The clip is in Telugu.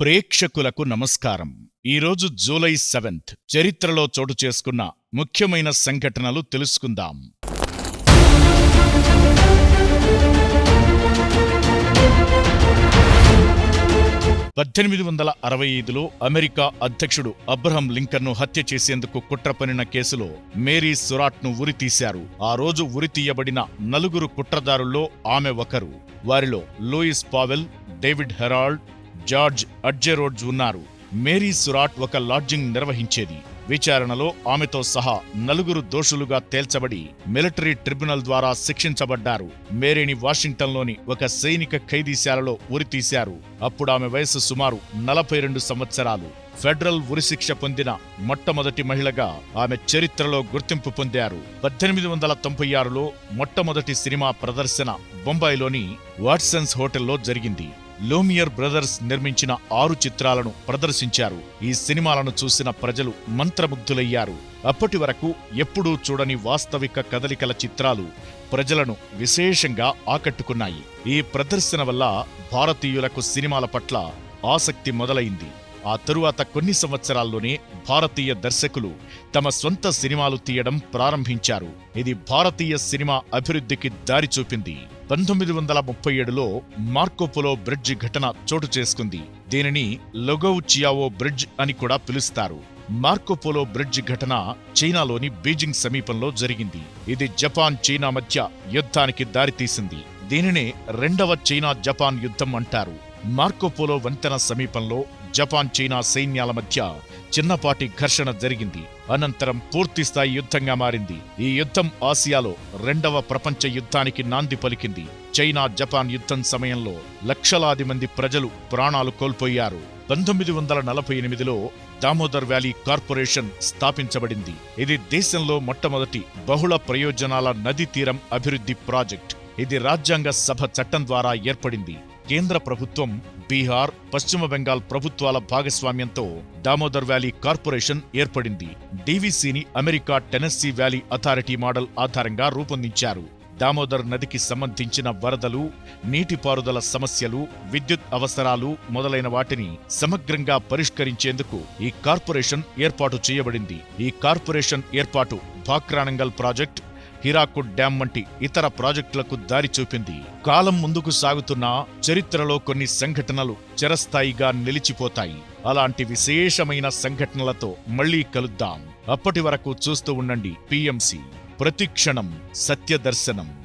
ప్రేక్షకులకు నమస్కారం. ఈరోజు జూలై సెవెంత్. చరిత్రలో చోటు చేసుకున్న ముఖ్యమైన సంఘటనలు తెలుసుకుందాం. పద్దెనిమిది వందల అరవై ఐదులో అమెరికా అధ్యక్షుడు అబ్రహం లింకన్ను హత్య చేసేందుకు కుట్ర పనిన కేసులో మేరీ సురాట్ను ఉరితీశారు ఆ రోజు ఉరితీయబడిన నలుగురు కుట్రదారుల్లో ఆమె ఒకరు. వారిలో Lewis Powell David Herold George Atzerodt ఉన్నారు. మేరీ సురాట్ ఒక లాడ్జింగ్ నిర్వహించేది. విచారణలో ఆమెతో సహా నలుగురు దోషులుగా తేల్చబడి మిలిటరీ ట్రిబ్యునల్ ద్వారా శిక్షించబడ్డారు. మేరీని వాషింగ్టన్లోని ఒక సైనిక ఖైదీశాలలో ఉరితీశారు. అప్పుడు ఆమె వయసు సుమారు నలభై రెండు సంవత్సరాలు. ఫెడరల్ ఉరిశిక్ష పొందిన మొట్టమొదటి మహిళగా ఆమె చరిత్రలో గుర్తింపు పొందారు. పద్దెనిమిది వందల తొంభై ఆరులో మొట్టమొదటి సినిమా ప్రదర్శన బొంబాయిలోని వాట్సన్స్ హోటల్లో జరిగింది. లూమియర్ బ్రదర్స్ నిర్మించిన ఆరు చిత్రాలను ప్రదర్శించారు. ఈ సినిమాలను చూసిన ప్రజలు మంత్రముగ్ధులయ్యారు. అప్పటి వరకు ఎప్పుడూ చూడని వాస్తవిక కదలికల చిత్రాలు ప్రజలను విశేషంగా ఆకట్టుకున్నాయి. ఈ ప్రదర్శన వల్ల భారతీయులకు సినిమాల పట్ల ఆసక్తి మొదలైంది. ఆ తరువాత కొన్ని సంవత్సరాల్లోనే భారతీయ దర్శకులు తమ సొంత సినిమాలు తీయడం ప్రారంభించారు. ఇది భారతీయ సినిమా అభివృద్ధికి దారి చూపింది. పంతొమ్మిది వందల ముప్పై ఏడులో మార్కోపోలో బ్రిడ్జ్ ఘటన చోటు చేసుకుంది. దీనిని లొగౌ చియావో బ్రిడ్జ్ అని కూడా పిలుస్తారు. మార్కోపోలో బ్రిడ్జ్ ఘటన చైనాలోని బీజింగ్ సమీపంలో జరిగింది. ఇది జపాన్ చైనా మధ్య యుద్ధానికి దారితీసింది. దీనినే రెండవ చైనా జపాన్ యుద్ధం అంటారు. మార్కోపోలో వంతెన సమీపంలో జపాన్ చైనా సైన్యాల మధ్య చిన్నపాటి ఘర్షణ జరిగింది. అనంతరం పూర్తిస్థాయి యుద్ధంగా మారింది. ఈ యుద్ధం ఆసియాలో రెండవ ప్రపంచ యుద్ధానికి నాంది పలికింది. చైనా జపాన్ యుద్ధం సమయంలో లక్షలాది మంది ప్రజలు ప్రాణాలు కోల్పోయారు. పంతొమ్మిది వందల నలభై ఎనిమిదిలో దామోదర్ వ్యాలీ కార్పొరేషన్ స్థాపించబడింది. ఇది దేశంలో మొట్టమొదటి బహుళ ప్రయోజనాల నదీ తీరం అభివృద్ధి ప్రాజెక్ట్. ఇది రాజ్యాంగ సభ చట్టం ద్వారా ఏర్పడింది. కేంద్ర ప్రభుత్వం బీహార్ పశ్చిమ బెంగాల్ ప్రభుత్వాల భాగస్వామ్యంతో దామోదర్ వ్యాలీ కార్పొరేషన్ ఏర్పడింది. డీవీసీని America Tennessee valley authority model ఆధారంగా రూపొందించారు. దామోదర్ నదికి సంబంధించిన వరదలు నీటిపారుదల సమస్యలు విద్యుత్ అవసరాలు మొదలైన వాటిని సమగ్రంగా పరిష్కరించేందుకు ఈ కార్పొరేషన్ ఏర్పాటు చేయబడింది. ఈ కార్పొరేషన్ ఏర్పాటు భాక్రానంగల్ ప్రాజెక్ట్ హీరాకుడ్ డ్యాం వంటి ఇతర ప్రాజెక్టులకు దారి చూపింది. కాలం ముందుకు సాగుతున్న చరిత్రలో కొన్ని సంఘటనలు చిరస్థాయిగా నిలిచిపోతాయి. అలాంటి విశేషమైన సంఘటనలతో మళ్ళీ కలుద్దాం. అప్పటి వరకు చూస్తూ ఉండండి. పిఎంసి. ప్రతిక్షణం సత్యదర్శనం.